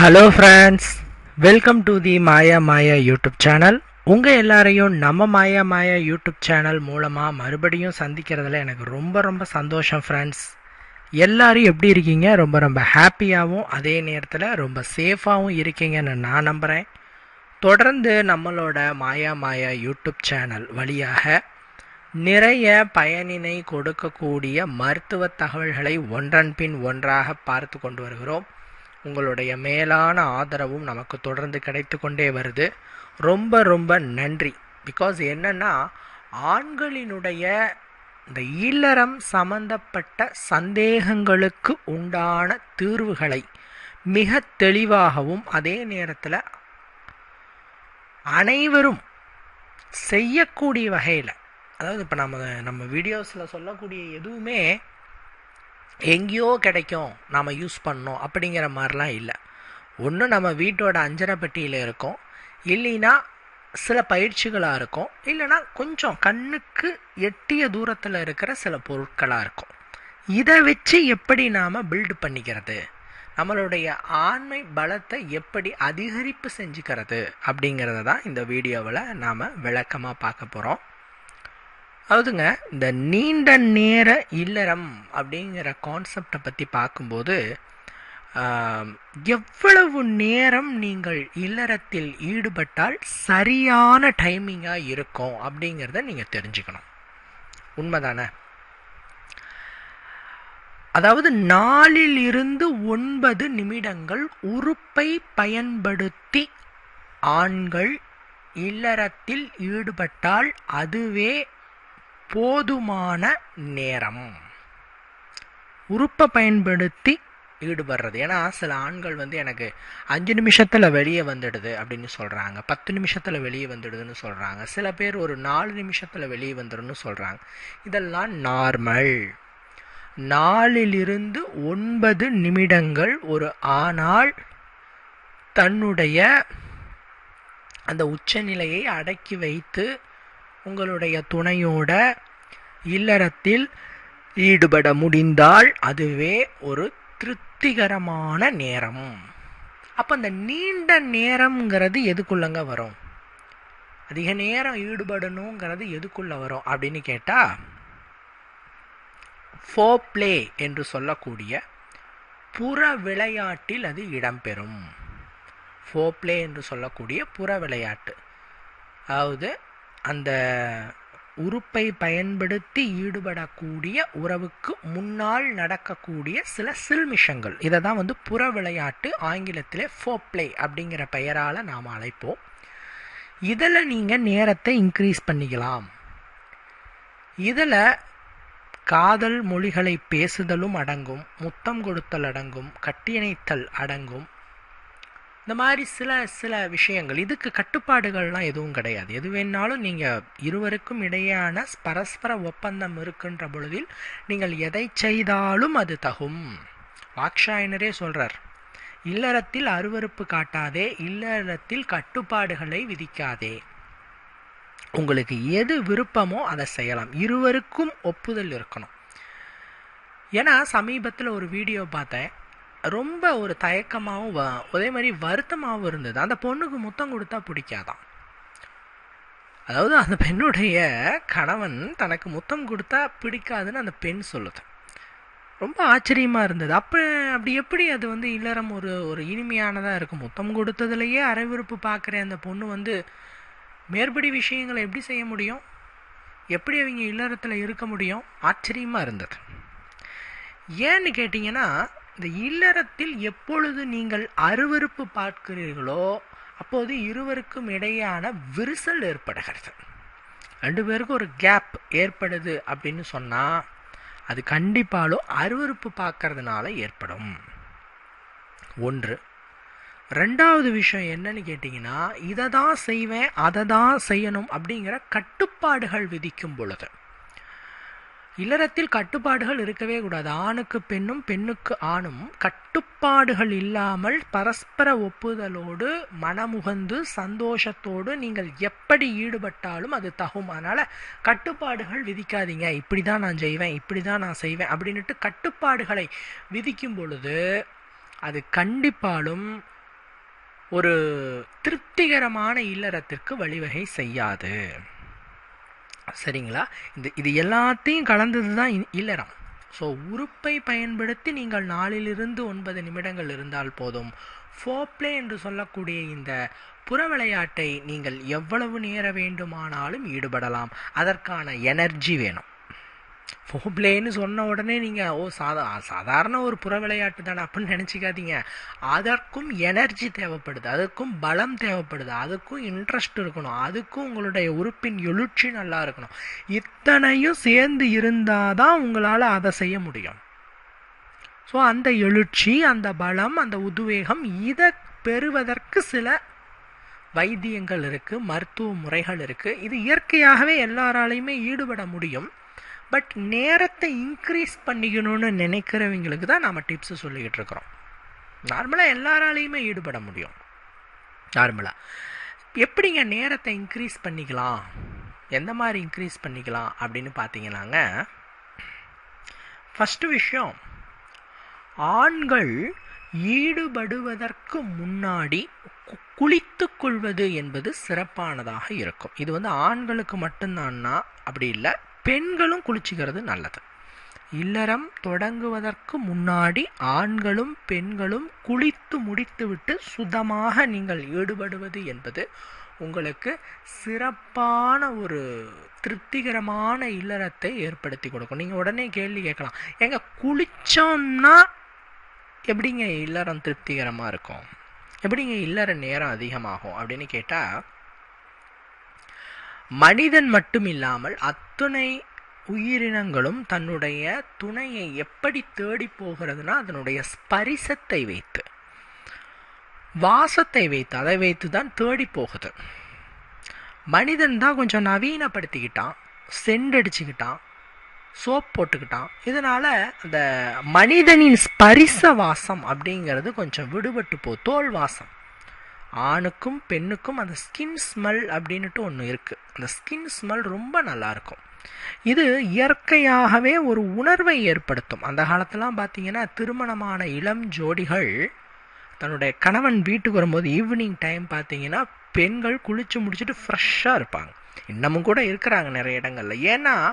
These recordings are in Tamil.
Hello friends welcome to the Maya Maya YouTube channel உங்கள் எல்லாரையும் நம்ம மாயா மாயா யூடியூப் சேனல் மூலமாக மறுபடியும் சந்திக்கிறதுல எனக்கு ரொம்ப ரொம்ப சந்தோஷம் ஃப்ரெண்ட்ஸ் எல்லாரும் எப்படி இருக்கீங்க? ரொம்ப ரொம்ப ஹாப்பியாகவும் அதே நேரத்தில் ரொம்ப சேஃபாகவும் இருக்கீங்கன்னு நான் நம்புகிறேன் தொடர்ந்து நம்மளோட மாயா மாயா யூடியூப் சேனல் வழியாக நிறைய பயனினை கொடுக்கக்கூடிய மருத்துவ தகவல்களை ஒன்றன் பின் ஒன்றாக பார்த்து கொண்டு வருகிறோம். உங்களுடைய மேலான ஆதரவும் நமக்கு தொடர்ந்து கிடைத்து கொண்டே வருது. ரொம்ப ரொம்ப நன்றி. பிகாஸ் என்னென்னா ஆண்களினுடைய இந்த இல்லறம் சம்பந்தப்பட்ட சந்தேகங்களுக்கு உண்டான தீர்வுகளை மிக தெளிவாகவும் அதே நேரத்தில் அனைவரும் செய்யக்கூடிய வகையில் அதாவது இப்போ நம்ம நம்ம வீடியோஸில் சொல்லக்கூடிய எதுவுமே எங்கேயோ கிடைக்கும் நாம் யூஸ் பண்ணோம் அப்படிங்கிற மாதிரிலாம் இல்லை. ஒன்று நம்ம வீட்டோட அஞ்சரை பெட்டியில் இருக்கும். இல்லைன்னா சில பயிற்சிகளாக இருக்கும். இல்லைன்னா கொஞ்சம் கண்ணுக்கு எட்டிய தூரத்தில் இருக்கிற சில பொருட்களாக இருக்கும். இதை வச்சு எப்படி நாம் பில்டு பண்ணிக்கிறது? நம்மளுடைய ஆண்மை பலத்தை எப்படி அதிகரிப்பு செஞ்சுக்கிறது? அப்படிங்கிறத தான் இந்த வீடியோவில் நாம் விளக்கமாக பார்க்க போகிறோம் அதாவதுங்க இந்த நீண்ட நேர இல்லறம் அப்படிங்கிற கான்செப்டை பற்றி பார்க்கும்போது எவ்வளவு நேரம் நீங்கள் இல்லறத்தில் ஈடுபட்டால் சரியான டைமிங்காக இருக்கும் அப்படிங்கிறத நீங்கள் தெரிஞ்சுக்கணும். உண்மைதானே? அதாவது நாலில் இருந்து ஒன்பது நிமிடங்கள் உறுப்பை பயன்படுத்தி ஆண்கள் இல்லறத்தில் ஈடுபட்டால் அதுவே போதுமான நேரம். உறுப்பை பயன்படுத்தி ஈடுபடுறது. ஏன்னா சில ஆண்கள் வந்து எனக்கு அஞ்சு நிமிஷத்தில் வெளியே வந்துடுது அப்படின்னு சொல்கிறாங்க பத்து நிமிஷத்தில் வெளியே வந்துடுதுன்னு சொல்கிறாங்க சில பேர் ஒரு நாலு நிமிஷத்தில் வெளியே வந்துடுன்னு சொல்கிறாங்க இதெல்லாம் நார்மல். நாலிலிருந்து ஒன்பது நிமிடங்கள் ஒரு ஆனால் தன்னுடைய அந்த உச்சநிலையை அடக்கி வைத்து உங்களுடைய துணையோட இல்லறத்தில் ஈடுபட முடிந்தால் அதுவே ஒரு திருப்திகரமான நேரம். அப்போ அந்த நீண்ட நேரம்ங்கிறது எதுக்குள்ளங்க வரும்? அதிக நேரம் ஈடுபடணுங்கிறது எதுக்குள்ள வரும் அப்படின்னு கேட்டால் ஃபோப்ளே என்று சொல்லக்கூடிய புற விளையாட்டில் அது இடம்பெறும். ஃபோப்ளே என்று சொல்லக்கூடிய புற விளையாட்டு. அதாவது அந்த உறுப்பை பயன்படுத்தி ஈடுபடக்கூடிய உறவுக்கு முன்னால் நடக்கக்கூடிய சில சில்மிஷங்கள். இதை தான் வந்து புற விளையாட்டு ஆங்கிலத்திலே ஃபோப்ளே அப்படிங்கிற பெயரால் நாம் அழைப்போம். இதில் நீங்கள் நேரத்தை இன்க்ரீஸ் பண்ணிக்கலாம். இதில் காதல் மொழிகளை பேசுதலும் அடங்கும் முத்தம் கொடுத்தல் அடங்கும் கட்டியணைத்தல் அடங்கும் இந்த மாதிரி சில சில விஷயங்கள் இதுக்கு கட்டுப்பாடுகள்லாம் எதுவும் கிடையாது. எது வேணாலும் நீங்கள் இருவருக்கும் இடையேயான பரஸ்பர ஒப்பந்தம் இருக்கின்ற பொழுதில் நீங்கள் எதை செய்தாலும் அது தகும். வாக்ஷாயனரே சொல்கிறார் இல்லறத்தில் அருவறுப்பு காட்டாதே இல்லறத்தில் கட்டுப்பாடுகளை விதிக்காதே. உங்களுக்கு எது விருப்பமோ அதை செய்யலாம். இருவருக்கும் ஒப்புதல் இருக்கணும். ஏன்னா சமீபத்தில் ஒரு வீடியோ பார்த்தேன். ரொம்ப ஒரு தயக்கமாகவும் அதே மாதிரி வருத்தமாகவும் இருந்தது. அந்த பொண்ணுக்கு முத்தம் கொடுத்தா பிடிக்காதான் அதாவது அந்த பெண்ணுடைய கணவன் தனக்கு முத்தம் கொடுத்தா பிடிக்காதுன்னு அந்த பெண் சொல்லுது. ரொம்ப ஆச்சரியமாக இருந்தது. அப்போ அப்படி எப்படி அது வந்து இல்லறம் ஒரு ஒரு இனிமையானதாக இருக்கும் முத்தம் கொடுத்ததுலையே அரைவிருப்பு பார்க்குற அந்த பொண்ணு வந்து மேற்படி விஷயங்களை எப்படி செய்ய முடியும்? எப்படி அவங்க இல்லறத்தில் இருக்க முடியும்? ஆச்சரியமாக இருந்தது. ஏன்னு கேட்டிங்கன்னா இந்த இல்லறத்தில் எப்பொழுது நீங்கள் அருவறுப்பு பார்க்கிறீர்களோ அப்போது இருவருக்கும் இடையான விரிசல் ஏற்படுகிறது. ரெண்டு பேருக்கும் ஒரு கேப் ஏற்படுது அப்படின்னு சொன்னால் அது கண்டிப்பாலும் அருவறுப்பு பார்க்கறதுனால ஏற்படும். ஒன்று. ரெண்டாவது விஷயம் என்னன்னு கேட்டிங்கன்னா இதை தான் செய்வேன் அதை தான் செய்யணும் அப்படிங்கிற கட்டுப்பாடுகள் விதிக்கும் பொழுது. இல்லறத்தில் கட்டுப்பாடுகள் இருக்கவே கூடாது. ஆணுக்கு பெண்ணும் பெண்ணுக்கு ஆணும் கட்டுப்பாடுகள் இல்லாமல் பரஸ்பர ஒப்புதலோடு மனமுகந்து சந்தோஷத்தோடு நீங்கள் எப்படி ஈடுபட்டாலும் அது தகும். அதனால் கட்டுப்பாடுகள் விதிக்காதீங்க. இப்படி தான் நான் செய்வேன் இப்படி தான் நான் செய்வேன் அப்படின்ட்டு கட்டுப்பாடுகளை விதிக்கும் பொழுது அது கண்டிப்பாலும் ஒரு திருப்திகரமான இல்லறத்திற்கு வழிவகை செய்யாது. சரிங்களா? இந்த இது எல்லாத்தையும் கலந்தது தான் இல்லறம் ஸோ உறுப்பை பயன்படுத்தி நீங்கள் நாலிலிருந்து ஒன்பது நிமிடங்கள் இருந்தால் போதும். ஃபோப்ளே என்று சொல்லக்கூடிய இந்த புற விளையாட்டை நீங்கள் எவ்வளவு நேர வேண்டுமானாலும் ஈடுபடலாம். அதற்கான எனர்ஜி வேணும். ஃபோப்ளேன்னு சொன்ன உடனே நீங்கள் ஓ சாதா சாதாரண ஒரு புற விளையாட்டு தானே அப்படின்னு நினச்சிக்காதீங்க. அதற்கும் எனர்ஜி தேவைப்படுது. அதுக்கும் பலம் தேவைப்படுது. அதுக்கும் இன்ட்ரெஸ்ட் இருக்கணும். அதுக்கும் உங்களுடைய உறுப்பின் எழுச்சி நல்லா இருக்கணும். இத்தனையும் சேர்ந்து இருந்தால் தான் உங்களால் அதை செய்ய முடியும். ஸோ அந்த எழுச்சி அந்த பலம் அந்த உத்வேகம் இதை பெறுவதற்கு சில வைத்தியங்கள் இருக்குது மருத்துவ முறைகள் இருக்குது இது இயற்கையாகவே எல்லாராலையுமே ஈடுபட முடியும். பட் நேரத்தை இன்க்ரீஸ் பண்ணிக்கணும்னு நினைக்கிறவங்களுக்கு தான் நம்ம டிப்ஸு சொல்லிக்கிட்டு இருக்கிறோம். நார்மலாக எல்லாராலையுமே ஈடுபட முடியும். நார்மலாக எப்படிங்க நேரத்தை இன்க்ரீஸ் பண்ணிக்கலாம்? எந்த மாதிரி இன்க்ரீஸ் பண்ணிக்கலாம் அப்படின்னு பார்த்தீங்கன்னாங்க? ஃபஸ்ட்டு விஷயம் ஆண்கள் ஈடுபடுவதற்கு முன்னாடி குளித்து கொள்வது என்பது சிறப்பானதாக இருக்கும். இது வந்து ஆண்களுக்கு மட்டும்தான்னா அப்படி இல்லை. பெண்களும் குளிச்சுக்கிறது நல்லது. இல்லறம் தொடங்குவதற்கு முன்னாடி ஆண்களும் பெண்களும் குளித்து முடித்துவிட்டு சுத்தமாக நீங்கள் ஈடுபடுவது என்பது உங்களுக்கு சிறப்பான ஒரு திருப்திகரமான இல்லறத்தை ஏற்படுத்தி கொடுக்கும். நீங்கள் உடனே கேள்வி கேட்கலாம். எங்க குளித்தோம்னா எப்படிங்க இல்லறம் திருப்திகரமாக இருக்கும்? எப்படிங்க இல்லற நேரம் அதிகமாகும் அப்படின்னு கேட்டால் மனிதன் மட்டும் இல்லாமல் அத்துணை உயிரினங்களும் தன்னுடைய துணையை எப்படி தேடி போகிறதுனா அதனுடைய ஸ்பரிசத்தை வைத்து வாசத்தை வைத்து அதை வைத்து தான் தேடி போகுது. மனிதன் தான் கொஞ்சம் நவீனப்படுத்திக்கிட்டான் செண்டடிச்சுக்கிட்டான் சோப் போட்டுக்கிட்டான். இதனால் அந்த மனிதனின் ஸ்பரிச வாசம் அப்படிங்கிறது கொஞ்சம் விடுபட்டு போ தோல் வாசம். ஆணுக்கும் பெண்ணுக்கும் அந்த ஸ்கின் ஸ்மெல் அப்படின்ட்டு ஒன்று இருக்குது அந்த ஸ்கின் ஸ்மெல் ரொம்ப நல்லாயிருக்கும் இது இயற்கையாகவே ஒரு உணர்வை ஏற்படுத்தும். அந்த காலத்துலாம் பார்த்தீங்கன்னா திருமணமான இளம் ஜோடிகள் தன்னுடைய கணவன் வீட்டுக்கு வரும்போது ஈவினிங் டைம் பார்த்தீங்கன்னா பெண்கள் குளித்து முடிச்சுட்டு ஃப்ரெஷ்ஷாக இருப்பாங்க. இன்னமும் கூட இருக்கிறாங்க நிறைய இடங்களில். ஏன்னா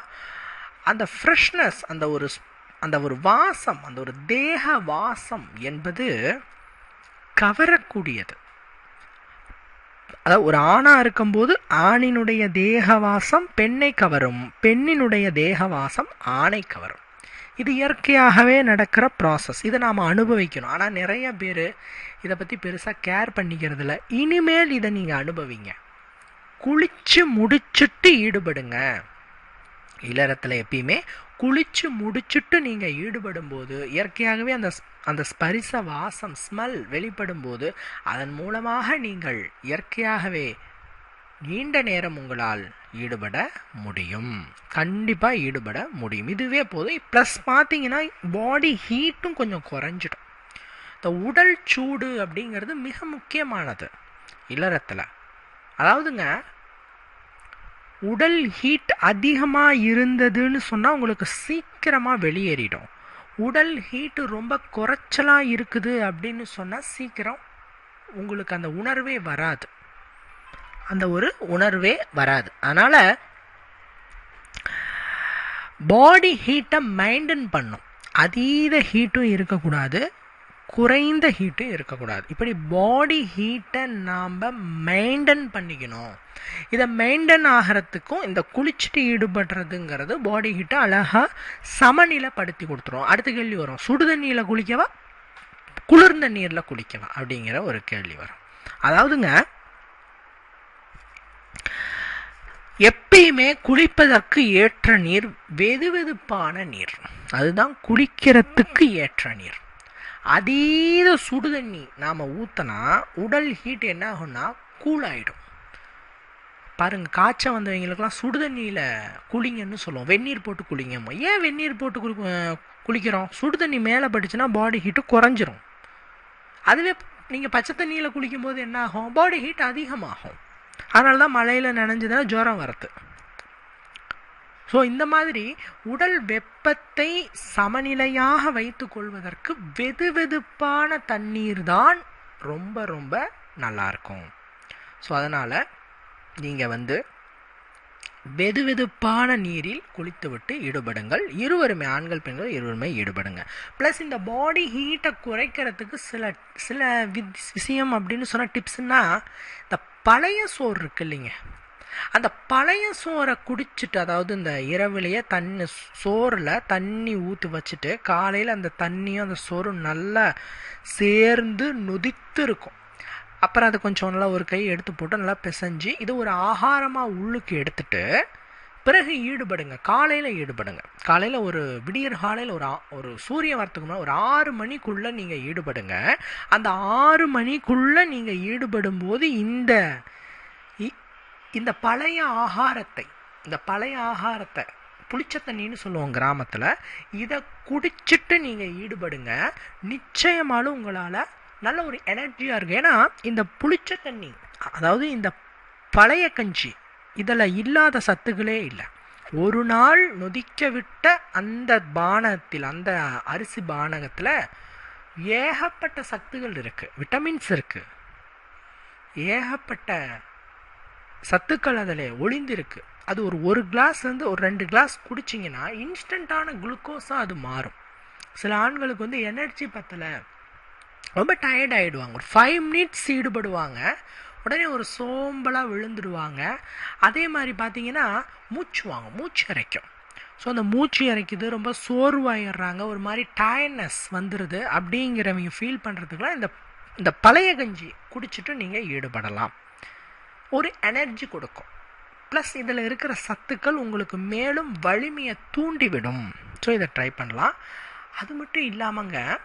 அந்த ஃப்ரெஷ்னஸ் அந்த ஒரு அந்த ஒரு வாசம் அந்த ஒரு தேக வாசம் என்பது கவரக்கூடியது. அதாவது ஒரு ஆணாக இருக்கும்போது ஆணினுடைய தேகவாசம் பெண்ணை கவரும் பெண்ணினுடைய தேகவாசம் ஆணை கவரும். இது இயற்கையாகவே நடக்கிற ப்ராசஸ் இதை நாம் அனுபவிக்கணும். ஆனால் நிறைய பேர் இதை பற்றி பெருசாக கேர் பண்ணிக்கிறதுல இனிமேல் இதை நீங்கள் அனுபவிங்க. குளிச்சு முடிச்சுட்டு ஈடுபடுங்க. இளரத்தில் எப்பயுமே குளிச்சு முடிச்சுட்டு நீங்கள் ஈடுபடும் போது இயற்கையாகவே அந்த அந்த ஸ்பரிச வாசம் ஸ்மெல் வெளிப்படும் போது அதன் மூலமாக நீங்கள் இயற்கையாகவே நீண்ட நேரம் உங்களால் ஈடுபட முடியும். கண்டிப்பாக ஈடுபட முடியும். இதுவே போதும். ப்ளஸ் பார்த்தீங்கன்னா பாடி ஹீட்டும் கொஞ்சம் குறைஞ்சிடும். இந்த உடல் சூடு அப்படிங்கிறது மிக முக்கியமானது. இல்லறத்தில் அதாவதுங்க உடல் ஹீட் அதிகமாக இருந்ததுன்னு சொன்னால் உங்களுக்கு சீக்கிரமாக வெளியேறிடும். உடல் ஹீட்டு ரொம்ப குறைச்சலாக இருக்குது அப்படின்னு சொன்னால் சீக்கிரம் உங்களுக்கு அந்த உணர்வே வராது. அந்த ஒரு உணர்வே வராது. அதனால் பாடி ஹீட்டை மெயின்டைன் பண்ணும். அதீத ஹீட்டும் இருக்கக்கூடாது. குறைந்த ஹீட்டும் இருக்கக்கூடாது. இப்படி பாடி ஹீட்டை நாம் மெயின்டைன் பண்ணிக்கணும். இதை மெயின்டைன் ஆகிறதுக்கும் இந்த குளிச்சுட்டு ஈடுபடுறதுங்கிறது பாடி ஹீட்டை அழகாக சமநிலைப்படுத்தி கொடுத்துரும். அடுத்த கேள்வி வரும். சுடுதண்ணியில் குளிக்கவா? குளிர்ந்த நீரில் குளிக்கவா? அப்படிங்கிற ஒரு கேள்வி வரும். அதாவதுங்க எப்பயுமே குளிப்பதற்கு ஏற்ற நீர் வெது வெதுப்பான நீர். அதுதான் குளிக்கிறதுக்கு ஏற்ற நீர். அதீத சுடு தண்ணி நாம் ஊற்றினா உடல் ஹீட் என்ன ஆகும்னா கூல் ஆகிடும் பாருங்கள் காய்ச்சல் வந்தவங்களுக்கெல்லாம் சுடு தண்ணியில் குளிங்கன்னு சொல்லுவோம். வெந்நீர் போட்டு குளிங்கம்மா ஏன் வெந்நீர் போட்டு குளி குளிக்கிறோம்? சுடு தண்ணி மேலே பட்டுச்சுன்னா பாடி ஹீட்டு குறைஞ்சிரும். அதுவே நீங்கள் பச்சை தண்ணியில் குளிக்கும்போது என்ன ஆகும் பாடி ஹீட் அதிகமாகும். அதனால தான் மழையில் நனைஞ்சதுன்னா ஜுரம் வரது ஸோ இந்த மாதிரி உடல் வெப்பத்தை சமநிலையாக வைத்து கொள்வதற்கு வெது வெதுப்பான தண்ணீர் தான் ரொம்ப ரொம்ப நல்லாயிருக்கும் ஸோ அதனால் நீங்கள் வந்து வெது வெதுப்பான நீரில் குளித்துவிட்டு ஈடுபடுங்கள். இருவருமே ஆண்கள் பெண்கள் இருவருமே ஈடுபடுங்க. ப்ளஸ் இந்த பாடி ஹீட்டை குறைக்கிறதுக்கு சில சில வித் விஷயம் அப்படின்னு சொன்ன டிப்ஸ்னால் இந்த பழைய சோறு இருக்கு இல்லைங்க அந்த பழைய சோறை குடிச்சிட்டு அதாவது இந்த இரவுலேயே தண்ணி சோறில் தண்ணி ஊற்றி வச்சுட்டு காலையில் அந்த தண்ணியும் அந்த சோறும் நல்லா சேர்ந்து நொதித்து இருக்கும். அப்புறம் அதை கொஞ்சம் நல்லா ஒரு கை எடுத்து போட்டு நல்லா பிசைஞ்சு இது ஒரு ஆகாரமாக உள்ளுக்கு எடுத்துட்டு பிறகு ஈடுபடுங்க. காலையில் ஈடுபடுங்க. காலையில் ஒரு விடியற் காலையில் ஒரு ஒரு சூரிய வரத்துக்கு முன்னாடி ஒரு ஆறு மணிக்குள்ளே நீங்கள் ஈடுபடுங்க. அந்த ஆறு மணிக்குள்ளே நீங்கள் ஈடுபடும் போது இந்த இந்த பழைய ஆகாரத்தை இந்த பழைய ஆகாரத்தை புளிச்ச தண்ணின்னு சொல்லுவோம் கிராமத்தில் இதை குடிச்சிட்டு நீங்கள் ஈடுபடுங்க. நிச்சயமாலும் உங்களால் நல்ல ஒரு எனர்ஜியாக இருக்கும் ஏன்னா இந்த புளிச்ச தண்ணி அதாவது இந்த பழைய கஞ்சி இதில் இல்லாத சத்துக்களே இல்லை. ஒரு நாள் நொதிக்க விட்ட அந்த பானத்தில் அந்த அரிசி பானகத்தில் ஏகப்பட்ட சத்துகள் இருக்குது விட்டமின்ஸ் இருக்குது ஏகப்பட்ட சத்துக்கள் அதில் ஒளிந்திருக்கு. அது ஒரு ஒரு கிளாஸ் வந்து ஒரு ரெண்டு கிளாஸ் குடிச்சிங்கன்னா இன்ஸ்டண்ட்டான குளுக்கோஸாக அது மாறும். சில ஆண்களுக்கு வந்து எனர்ஜி பத்தலை. ரொம்ப டயர்ட் ஆகிடுவாங்க ஒரு ஃபைவ் மினிட்ஸ் ஈடுபடுவாங்க. உடனே ஒரு சோம்பலாக விழுந்துடுவாங்க. அதே மாதிரி பார்த்தீங்கன்னா மூச்சு வாங்க மூச்சு இறைக்கும். ஸோ அந்த மூச்சு இறைக்குது. ரொம்ப சோர்வாயிடுறாங்க. ஒரு மாதிரி டயர்னஸ் வந்துடுது அப்படிங்கிறவங்க ஃபீல் பண்ணுறதுக்குலாம் இந்த இந்த பழைய கஞ்சி குடிச்சிட்டு நீங்கள் ஈடுபடலாம். ஒரு எனர்ஜி கொடுக்கும். ப்ளஸ் இதில் இருக்கிற சத்துக்கள் உங்களுக்கு மேலும் வலிமையை தூண்டிவிடும். ஸோ இதை ட்ரை பண்ணலாம். அது மட்டும் இல்லாமங்க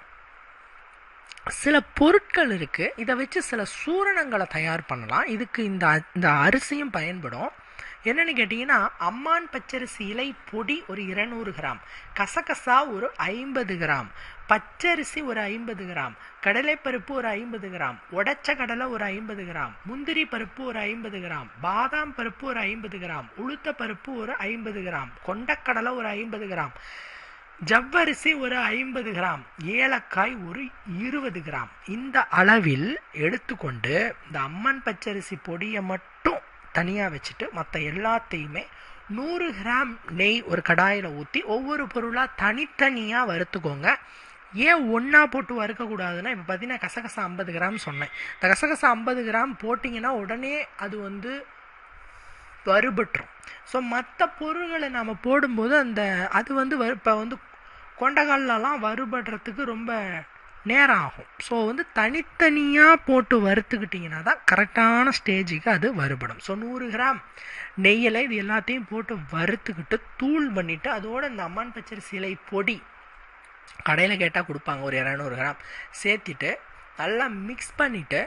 சில பொருட்கள் இருக்குது இதை வச்சு சில சூரணங்களை தயார் பண்ணலாம். இதுக்கு இந்த இந்த அரிசியும் பயன்படும். என்னன்னு கேட்டிங்கன்னா அம்மான் பச்சரிசி இலை பொடி ஒரு இருநூறு கிராம். கசகசா ஒரு ஐம்பது கிராம். பச்சரிசி ஒரு ஐம்பது கிராம் கடலைப்பருப்பு ஒரு ஐம்பது கிராம் உடச்ச கடலை ஒரு ஐம்பது கிராம் முந்திரி பருப்பு ஒரு ஐம்பது கிராம் பாதாம் பருப்பு ஒரு ஐம்பது கிராம் உளுத்த பருப்பு ஒரு ஐம்பது கிராம் கொண்டக்கடலை ஒரு ஐம்பது கிராம் ஜவ்வரிசி ஒரு ஐம்பது கிராம் ஏலக்காய் ஒரு இருபது கிராம். இந்த அளவில் எடுத்துக்கொண்டு இந்த அம்மன் பச்சரிசி பொடியை மட்டும் தனியாக வச்சுட்டு மற்ற எல்லாத்தையுமே நூறு கிராம் நெய் ஒரு கடாயில் ஊற்றி ஒவ்வொரு பொருளாக தனித்தனியாக வறுத்துக்கோங்க. ஏன் ஒன்றா போட்டு வறுக்கக்கூடாதுன்னா இப்போ பார்த்தீங்கன்னா கசகசா ஐம்பது கிராம் சொன்னேன். இந்த கசகசா ஐம்பது கிராம் போட்டிங்கன்னா உடனே அது வந்து வறுபட்டுரும். ஸோ மற்ற பொருள்களை நாம் போடும்போது அந்த அது வந்து வரு இப்போ வந்து கொண்டகல்லலாம் வறுபடுறதுக்கு ரொம்ப நேரம் ஆகும் ஸோ வந்து தனித்தனியாக போட்டு வறுத்துக்கிட்டிங்கன்னா தான் கரெக்டான ஸ்டேஜுக்கு அது வறுபடும். ஸோ நூறு கிராம் நெய்யில் இது எல்லாத்தையும் போட்டு வறுத்துக்கிட்டு தூள் பண்ணிவிட்டு அதோட இந்த அம்மான் பச்சரிசி சிலை பொடி கடையில் கேட்டால் கொடுப்பாங்க ஒரு இரநூறு கிராம். சேர்த்திட்டு நல்லா மிக்ஸ் பண்ணிவிட்டு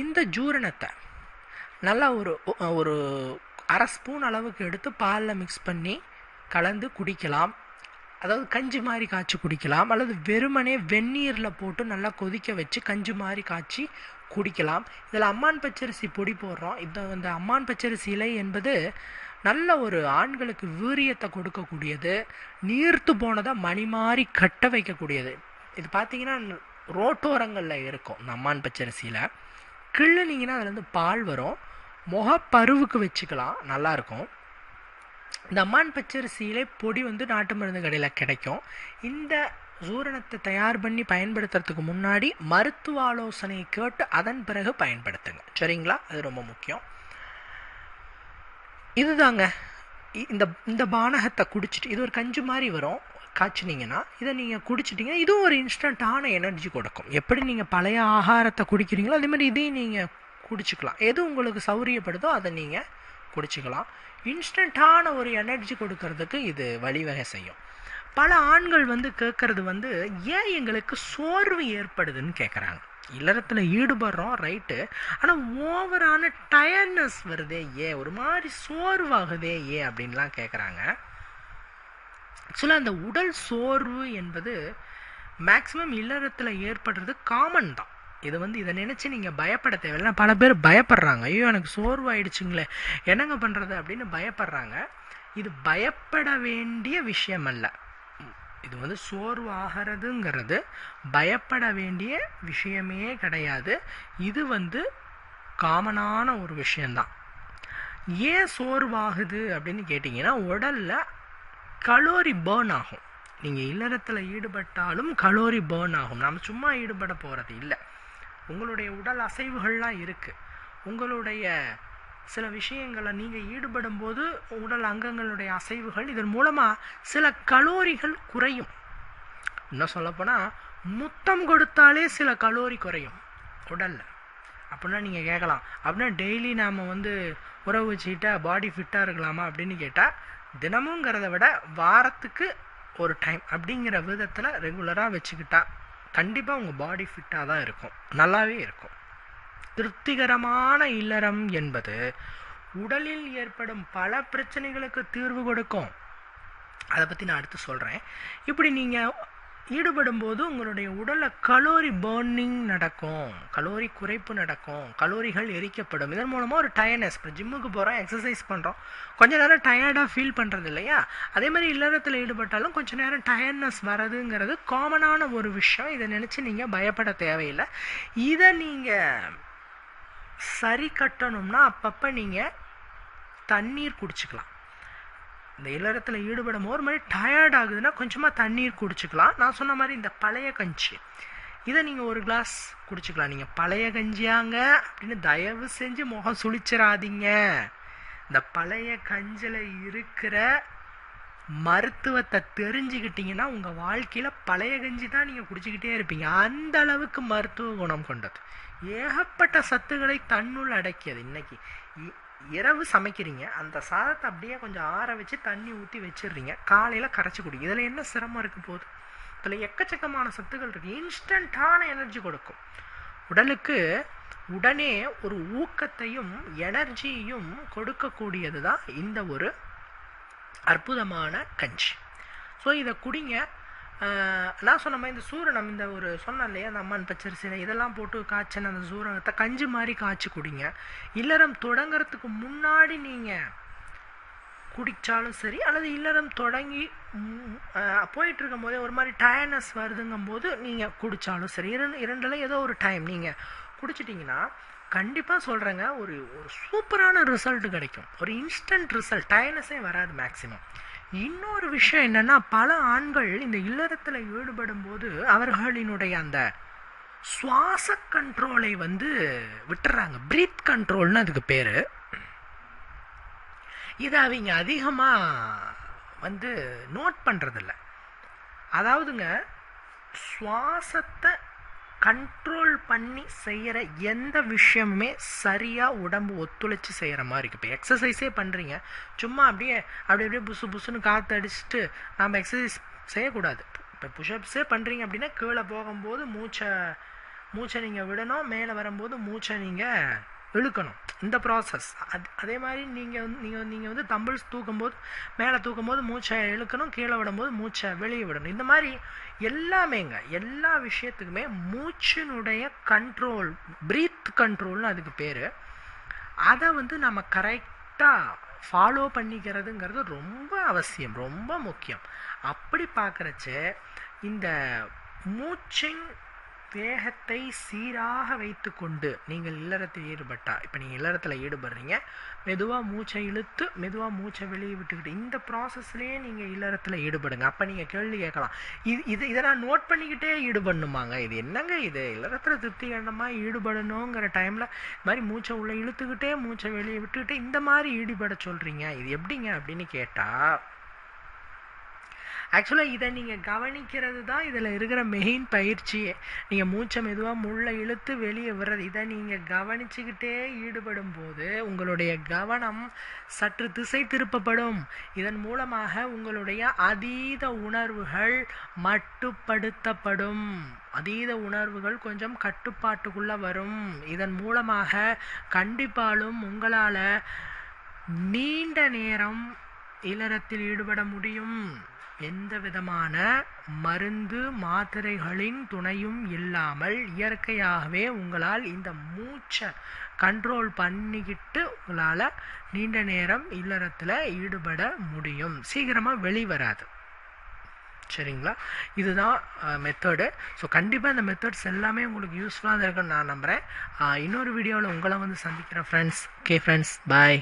இந்த ஜூரணத்தை நல்லா ஒரு ஒரு அரை ஸ்பூன் அளவுக்கு எடுத்து பாலில் மிக்ஸ் பண்ணி கலந்து குடிக்கலாம். அதாவது கஞ்சி மாதிரி காய்ச்சி குடிக்கலாம். அல்லது வெறுமனே வெந்நீரில் போட்டு நல்லா கொதிக்க வச்சு கஞ்சி மாதிரி காய்ச்சி குடிக்கலாம். இதில் அம்மான் பச்சரிசி பொடி போடுறோம். இந்த இந்த அம்மான் பச்சரிசி இலை என்பது நல்ல ஒரு ஆண்களுக்கு வீரியத்தை கொடுக்கக்கூடியது நீர்த்து போனதை மணி மாறி கட்ட வைக்கக்கூடியது. இது பார்த்தீங்கன்னா ரோட்டோரங்களில் இருக்கும் இந்த அம்மான் பச்சரிசியில். கிள்ளுனீங்கன்னா அதுலேருந்து பால் வரும். முகப்பருவுக்கு வச்சுக்கலாம் நல்லாயிருக்கும் இந்த அம்மான் பச்சரிசியிலே பொடி வந்து நாட்டு மருந்து கடையில் கிடைக்கும். இந்த சூரணத்தை தயார் பண்ணி பயன்படுத்துறதுக்கு முன்னாடி மருத்துவ ஆலோசனையை கேட்டு அதன் பிறகு பயன்படுத்துங்க. சரிங்களா? அது ரொம்ப முக்கியம். இதுதாங்க. இ- இந்த இந்த பானகத்தை குடிச்சிட்டு இது ஒரு கஞ்சி மாதிரி வரும் காய்ச்சினீங்கன்னா இதை நீங்கள் குடிச்சிட்டிங்கன்னா இதுவும் ஒரு இன்ஸ்டண்ட்டான எனர்ஜி கொடுக்கும். எப்படி நீங்கள் பழைய ஆகாரத்தை குடிக்கிறீங்களோ அதே மாதிரி இதையும் நீங்கள் குடிச்சிக்கலாம். எது உங்களுக்கு சௌரியப்படுதோ அதை நீங்கள் குடிச்சிக்கலாம். இன்ஸ்டண்ட்டான ஒரு எனர்ஜி கொடுக்கறதுக்கு இது வழிவகை செய்யும். பல ஆண்கள் வந்து கேட்குறது வந்து ஏன் எங்களுக்கு சோர்வு ஏற்படுதுன்னு கேட்குறாங்க இல்லறத்தில் ஈடுபடுறோம் ரைட்டு ஆனால் ஓவரான டயர்னஸ் வருதே ஏன் ஒரு மாதிரி சோர்வாகுதே ஏன் அப்படின்லாம் கேட்குறாங்க ஆக்சுவலாக அந்த உடல் சோர்வு என்பது மேக்ஸிமம் இல்லறத்தில் ஏற்படுறது காமன் தான். இது வந்து இதை நினச்சி நீங்கள் பயப்பட தேவையில்லை. பல பேர் பயப்படுறாங்க. ஐயோ எனக்கு சோர்வாயிடுச்சுங்களே என்னங்க பண்ணுறது அப்படின்னு பயப்படுறாங்க. இது பயப்பட வேண்டிய விஷயம் அல்ல. இது வந்து சோர்வு ஆகிறதுங்கிறது பயப்பட வேண்டிய விஷயமே கிடையாது. இது வந்து காமனான ஒரு விஷயந்தான் ஏன் சோர்வாகுது அப்படின்னு கேட்டிங்கன்னா உடலில் கலோரி பேர்ன் ஆகும். நீங்கள் இல்லறத்தில் ஈடுபட்டாலும் கலோரி பேர்ன் ஆகும். நாம் சும்மா ஈடுபட போகிறது இல்லை. உங்களுடைய உடல் அசைவுகள்லாம் இருக்குது உங்களுடைய சில விஷயங்களை நீங்கள் ஈடுபடும் போது உடல் அங்கங்களுடைய அசைவுகள் இதன் மூலமாக சில கலோரிகள் குறையும். இன்னும் சொல்லப்போனால் முத்தம் கொடுத்தாலே சில கலோரி குறையும் உடலில். அப்படின்னா நீங்கள் கேட்கலாம். அப்படின்னா டெய்லி நாம் வந்து உறவு வச்சுக்கிட்டா பாடி ஃபிட்டாக இருக்கலாமா அப்படின்னு கேட்டால் தினமுங்கிறத விட வாரத்துக்கு ஒரு டைம் அப்படிங்கிற விதத்தில் ரெகுலராக வச்சுக்கிட்டா கண்டிப்பாக உங்கள் பாடி ஃபிட்டாக தான் இருக்கும். நல்லாவே இருக்கும். திருப்திகரமான இல்லறம் என்பது உடலில் ஏற்படும் பல பிரச்சனைகளுக்கு தீர்வு கொடுக்கும். அதை பற்றி நான் அடுத்து சொல்கிறேன் இப்படி நீங்கள் ஈடுபடும் போது உங்களுடைய உடலில் கலோரி பேர்னிங் நடக்கும். கலோரி குறைப்பு நடக்கும். கலோரிகள் எரிக்கப்படும். இதன் மூலமாக ஒரு டயர்னஸ் இப்போ ஜிம்முக்கு போகிறோம் எக்ஸசைஸ் பண்ணுறோம் கொஞ்ச நேரம் டயர்டாக ஃபீல் பண்ணுறது இல்லையா? அதே மாதிரி இல்லறத்தில் ஈடுபட்டாலும் கொஞ்ச நேரம் டயர்னஸ் வரதுங்கிறது காமனான ஒரு விஷயம். இதை நினச்சி நீங்கள் பயப்பட தேவையில்லை. இதை நீங்கள் சரி கட்டணும்னா அப்பப்போ நீங்கள் தண்ணீர் குடிச்சுக்கலாம். இந்த இல்லறத்தில் ஈடுபடும் போது ஒரு மாதிரி டயர்ட் ஆகுதுன்னா கொஞ்சமாக தண்ணீர் குடிச்சுக்கலாம். நான் சொன்ன மாதிரி இந்த பழைய கஞ்சி. இதை நீங்கள் ஒரு கிளாஸ் குடிச்சுக்கலாம். நீங்கள் பழைய கஞ்சியாங்க அப்படின்னு தயவு செஞ்சு முகம் சுழிச்சிடாதீங்க இந்த பழைய கஞ்சில் இருக்கிற மருத்துவத்தை தெரிஞ்சுக்கிட்டீங்கன்னா உங்கள் வாழ்க்கையில் பழைய கஞ்சி தான் நீங்கள் குடிச்சிக்கிட்டே இருப்பீங்க. அந்த அளவுக்கு மருத்துவ குணம் கொண்டது. ஏகப்பட்ட சத்துக்களை தன்னுள் அடக்கியது. இன்னைக்கு இரவு சமைக்கிறீங்க அந்த சாதத்தை அப்படியே கொஞ்சம் ஆற வச்சு தண்ணி ஊற்றி வச்சிடுறீங்க காலையில் கரைச்சி கொடுங்க. இதில் என்ன சிரமம் இருக்குது போகுது? இதில் எக்கச்சக்கமான சத்துக்கள் இருக்குது இன்ஸ்டண்ட்டான எனர்ஜி கொடுக்கும். உடலுக்கு உடனே ஒரு ஊக்கத்தையும் எனர்ஜியையும் கொடுக்கக்கூடியது தான் இந்த ஒரு அற்புதமான கஞ்சி. ஸோ இதை குடிங்க நான் சொன்ன மாதிரி இந்த சூரணம் இந்த ஒரு சொன்னேன் இல்லையா அந்த அம்மன் பச்சரிசினை இதெல்லாம் போட்டு காய்ச்சின அந்த சூரணத்தை கஞ்சி மாதிரி காய்ச்சி குடிங்க. இல்லறம் தொடங்கிறதுக்கு முன்னாடி நீங்கள் குடித்தாலும் சரி அல்லது இல்லறம் தொடங்கி போயிட்டு இருக்கும் போதே ஒரு மாதிரி டயர்னஸ் வருதுங்கும் போது நீங்கள் குடித்தாலும் சரி இரண்டு இரண்டில் ஏதோ ஒரு டைம் நீங்கள் குடிச்சிட்டிங்கன்னா கண்டிப்பாக சொல்கிறேங்க ஒரு ஒரு சூப்பரான ரிசல்ட் கிடைக்கும். ஒரு இன்ஸ்டன்ட் ரிசல்ட் டயர்னஸே வராது மேக்ஸிமம் இன்னொரு விஷயம் என்னன்னா பல ஆண்கள் இந்த இல்லறத்தில் ஈடுபடும் போது அவர்களினுடைய அந்த சுவாச கண்ட்ரோலை வந்து விட்டுறாங்க. ப்ரீத் கண்ட்ரோல்னு அதுக்கு பேர். இதை அவங்க அதிகமாக வந்து நோட் பண்ணுறதில்ல அதாவதுங்க சுவாசத்தை கண்ட்ரோல் பண்ணி செய்கிற எந்த விஷயமுமே சரியாக உடம்பு ஒத்துழைச்சி செய்கிற மாதிரி இருக்குது இப்போ எக்ஸசைஸே பண்ணுறீங்க சும்மா அப்படியே அப்படி அப்படியே புசு புசுன்னு காற்று அடிச்சுட்டு நாம் எக்ஸசைஸ் செய்யக்கூடாது. இப்போ புஷ்அப்ஸே பண்ணுறீங்க அப்படின்னா கீழே போகும்போது மூச்சை மூச்சை நீங்கள் விடணும். மேலே வரும்போது மூச்சை நீங்கள் இழுக்கணும். இந்த ப்ராசஸ் அது அதே மாதிரி நீங்கள் வந்து நீங்கள் நீங்கள் வந்து தம்பிள்ஸ் தூக்கும்போது மேலே தூக்கும்போது மூச்சை இழுக்கணும் கீழே விடும்போது மூச்சை வெளியே விடணும். இந்த மாதிரி எல்லாமேங்க எல்லா விஷயத்துக்குமே மூச்சினுடைய கண்ட்ரோல் ப்ரீத் கண்ட்ரோல்னு அதுக்கு பேர். அதை வந்து நம்ம கரெக்டாக ஃபாலோ பண்ணிக்கிறதுங்கிறது ரொம்ப அவசியம் ரொம்ப முக்கியம். அப்படி பார்க்குறச்ச இந்த மூச்சின் வேகத்தை சீராக வைத்துக்கொண்டு நீங்கள் இல்லறத்தில் ஈடுபட்டால் இப்போ நீங்கள் இல்லறத்தில் ஈடுபடுறீங்க மெதுவாக மூச்சை இழுத்து மெதுவாக மூச்சை வெளியே விட்டுக்கிட்டு இந்த ப்ராசஸ்லேயே நீங்கள் இல்லறத்தில் ஈடுபடுங்க. அப்போ நீங்கள் கேள்வி கேட்கலாம். இது இது இதை நான் நோட் பண்ணிக்கிட்டே ஈடுபடணுமாங்க? இது என்னங்க இது? இல்லறத்தில் திருப்திகரணமாக ஈடுபடணுங்கிற டைமில் இது மாதிரி மூச்சை உள்ளே இழுத்துக்கிட்டே மூச்சை வெளியே விட்டுக்கிட்டு இந்த மாதிரி ஈடுபட சொல்கிறீங்க இது எப்படிங்க அப்படின்னு கேட்டால் ஆக்சுவலாக இதை நீங்கள் கவனிக்கிறது தான் இதில் இருக்கிற மெயின் பயிற்சியே. நீங்கள் மூச்சை மெதுவாக முள்ளை இழுத்து வெளியே விடுறது இதை நீங்கள் கவனிச்சுக்கிட்டே ஈடுபடும் போது உங்களுடைய கவனம் சற்று திசை திருப்பப்படும். இதன் மூலமாக உங்களுடைய அதீத உணர்வுகள் மட்டுப்படுத்தப்படும். அதீத உணர்வுகள் கொஞ்சம் கட்டுப்பாட்டுக்குள்ளே வரும். இதன் மூலமாக கண்டிப்பாலும் உங்களால் நீண்ட நேரம் இல்லறத்தில் ஈடுபட முடியும். எந்த விதமான மருந்து மாத்திரைகளின் துணையும் இல்லாமல் இயற்கையாகவே உங்களால் இந்த மூச்சை கண்ட்ரோல் பண்ணிக்கிட்டு உங்களால் நீண்ட நேரம் இல்லறத்தில் ஈடுபட முடியும். சீக்கிரமாக வெளிவராது. சரிங்களா? இதுதான் மெத்தடு ஸோ கண்டிப்பாக இந்த மெத்தட்ஸ் எல்லாமே உங்களுக்கு யூஸ்ஃபுல்லாக இருக்குன்னு நான் நம்புகிறேன் இன்னொரு வீடியோவில் உங்களை வந்து சந்திக்கிறேன் ஃப்ரெண்ட்ஸ் ஓகே ஃப்ரெண்ட்ஸ் பாய்